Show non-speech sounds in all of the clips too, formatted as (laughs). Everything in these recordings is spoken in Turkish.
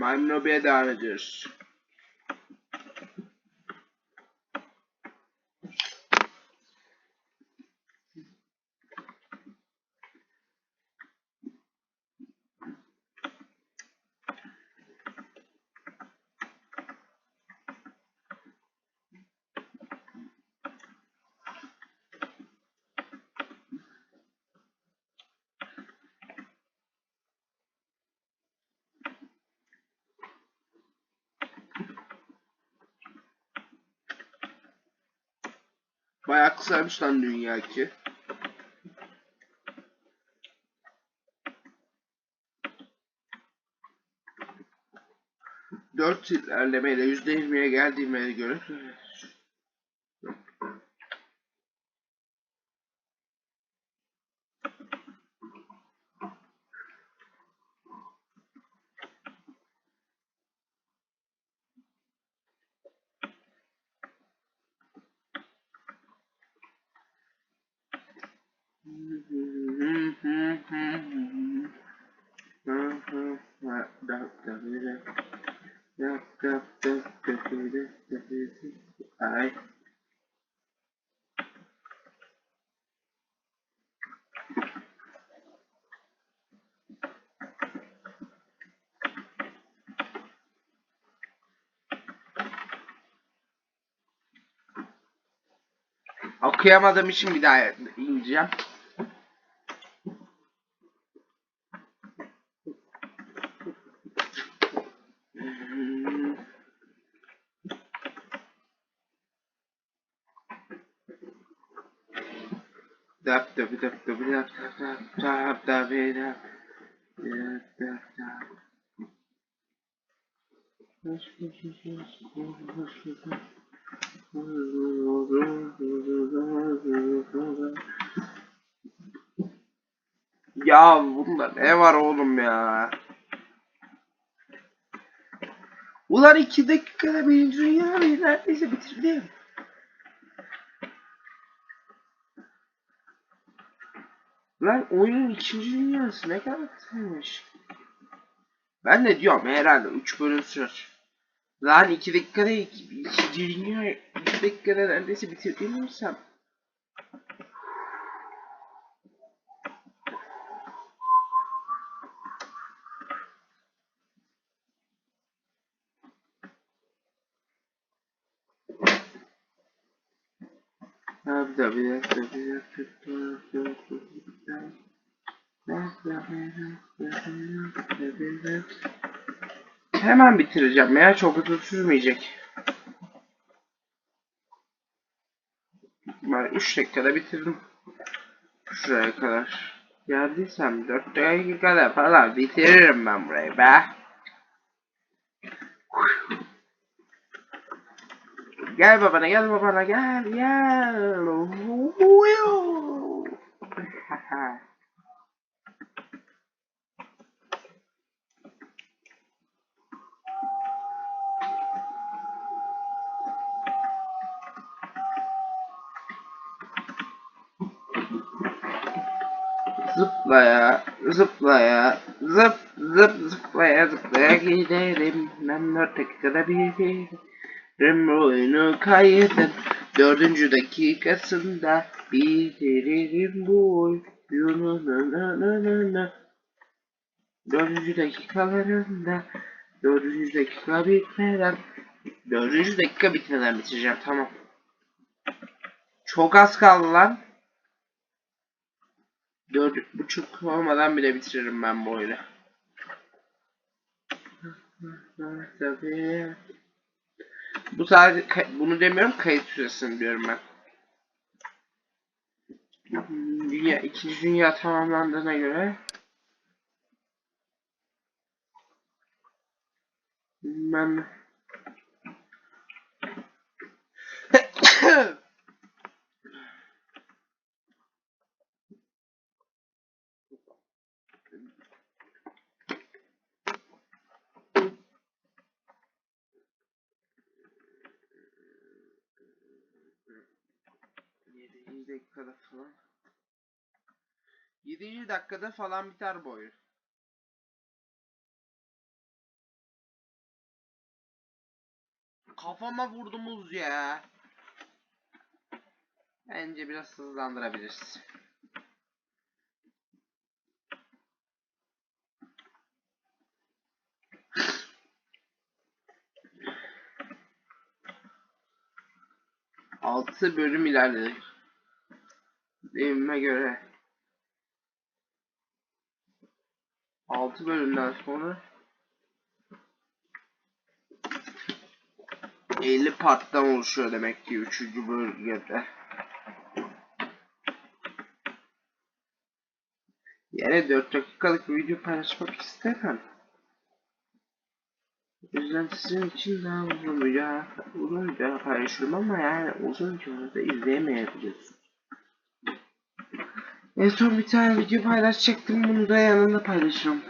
Maymun Hobi'ye devam ediyoruz. Bayağı kısaymış lan dünya ki. Dört ilerlemeyle yüzde yirmiye geldiğime göre Ay. İçin bir daha ineceğim. Ya bunda ne var oğlum ya? Ulan iki dakikada birinci dünyayı neredeyse bitirdim. Lan oyunun ikinci dünyası ne kadar kısaymış. Ben de diyorum herhalde 3 bölüm sürer. Lan 2 dakikada 2 dünya 2 dakikada neredeyse bitirdiğimi bilsem. Abi da bir dakika bir dakika. Hemen bitireceğim ya çok uzun sürmeyecek. Ben 3 dakikada bitirdim. Şuraya kadar. Geldiysem 4 dakikada falan bitiririm ben burayı be. Gel babana gel babana gel gel. Zıplaya, zıplaya, zıp zıp zıplaya zıplaya giderim. Ben dört dakikada bitiririm oyunu kaydın. Dördüncü dakikasında bitiririm bu oyunu. Dördüncü dakikalarında Dördüncü dakika bitmeden Dördüncü dakika bitmeden bitireceğim tamam. Çok az kaldı lan. Dört buçuk olmadan bile bitiririm ben bu oyunu. Tabii. Bu sadece bunu demiyorum kayıt süresini diyorum ben. Dünya ikinci dünya tamamlandığına göre ben Yedinci dakikada falan. Yedinci dakikada falan biter bu oyun. kafama vurdu muz ya. Bence biraz hızlandırabiliriz. Altı bölüm ilerledik. Deyime göre. Altı bölümden sonra 50 parttan oluşuyor demek ki 3. bölgede. Yani 4 dakikalık bir video paylaşmak istemem. O yüzden sizin için daha uzun video, uzun video paylaşıyorum ama yani uzun videoları izleyemeyebilirsiniz. En son bir tane video paylaşacaktım bunu da yanında paylaşırım.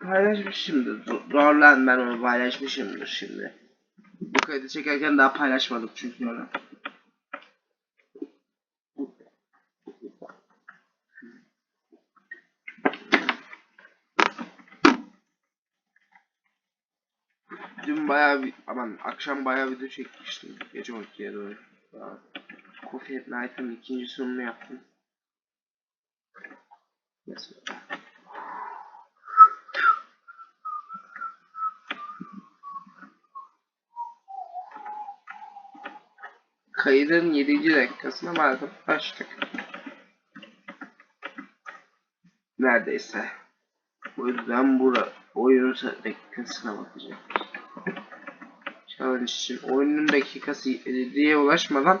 Paylaşmışımdır. Do- Doğru lan ben onu paylaşmışımdır şimdi. Bu kaydı çekerken daha paylaşmadık çünkü onu. Dün bayağı bir, aman akşam bayağı video çekmiştim. Gece 12'ye doğru. Coffee at Night'ın ikinci sunumunu yaptım. Kaydın 7. dakikasına vardım. Başladık. Neredeyse. O yüzden bura oyunun dakikasına bakacağım. Challenge için oyunun dakikası 7'ye ulaşmadan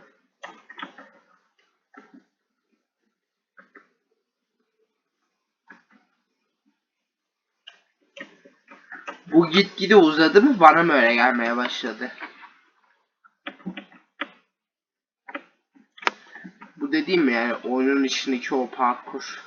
Bu gitgide uzadı mı bana mı öyle gelmeye başladı? Bu dediğim yani oyunun içindeki o parkur.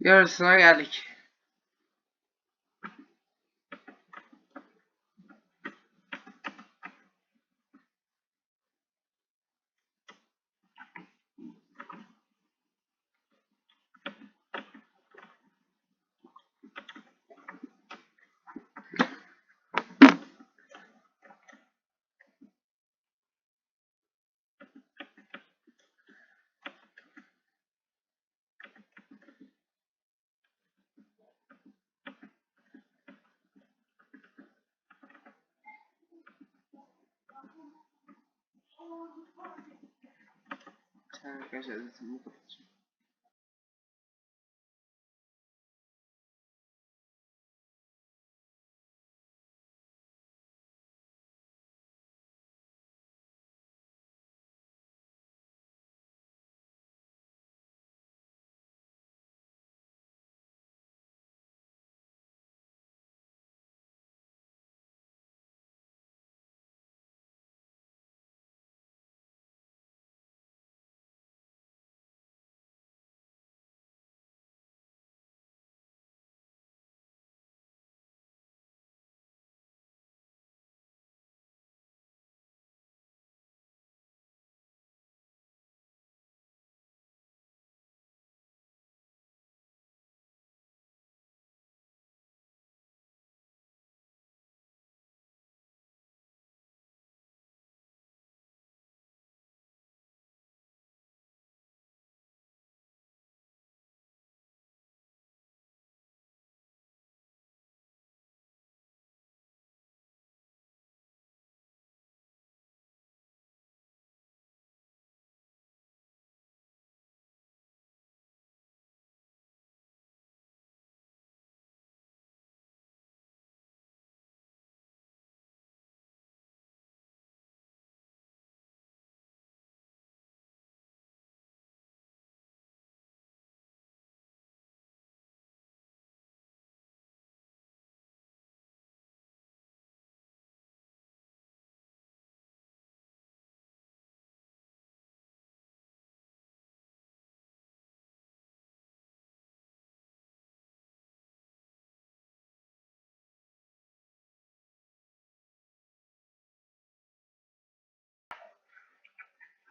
Yarısına geldik. Arkadaşlar zaten bu kadar.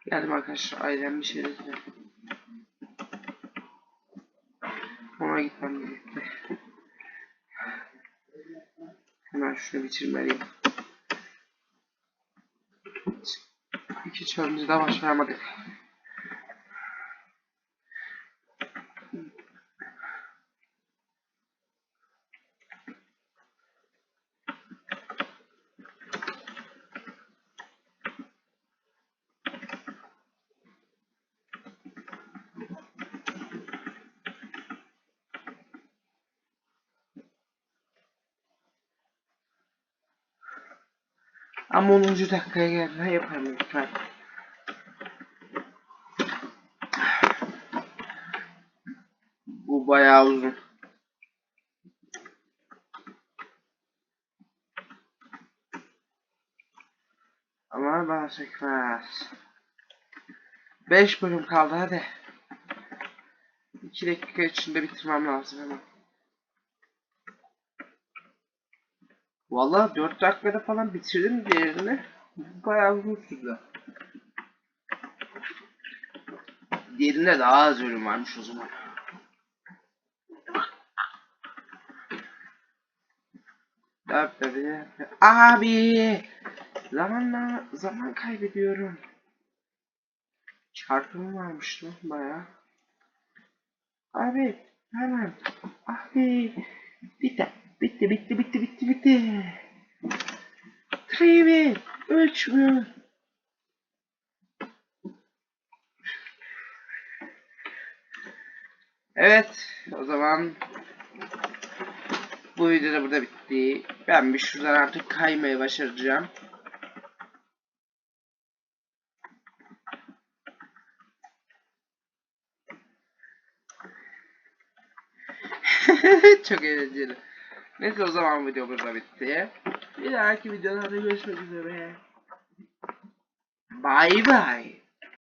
Geldim arkadaşlar ailem bir dedi. Ona gitmem gerekli. Hemen şunu bitirmeliyim. İki challenge'ı da başaramadık. Ama 10. dakikaya gelmeden yaparım lütfen. Bu bayağı uzun. Ama bana çekmez. 5 bölüm kaldı hadi. 2 dakika içinde bitirmem lazım hemen. Valla 4 dakikada falan bitirdim diğerini. Bayağı uzun sürdü. Diğerinde daha az bölüm varmış o zaman. Abi zamanla zaman kaybediyorum. Çarpımı varmış lan bayağı. Abi hemen. Abi bitti bitti bitti bitti bitti bitti. Trivi 3 mü? Evet o zaman bu video da burada bitti. Ben bir şuradan artık kaymayı başaracağım. (laughs) Çok eğlenceli. Neyse o zaman video burada bitti. Bir dahaki videolarda görüşmek üzere. Bye bye.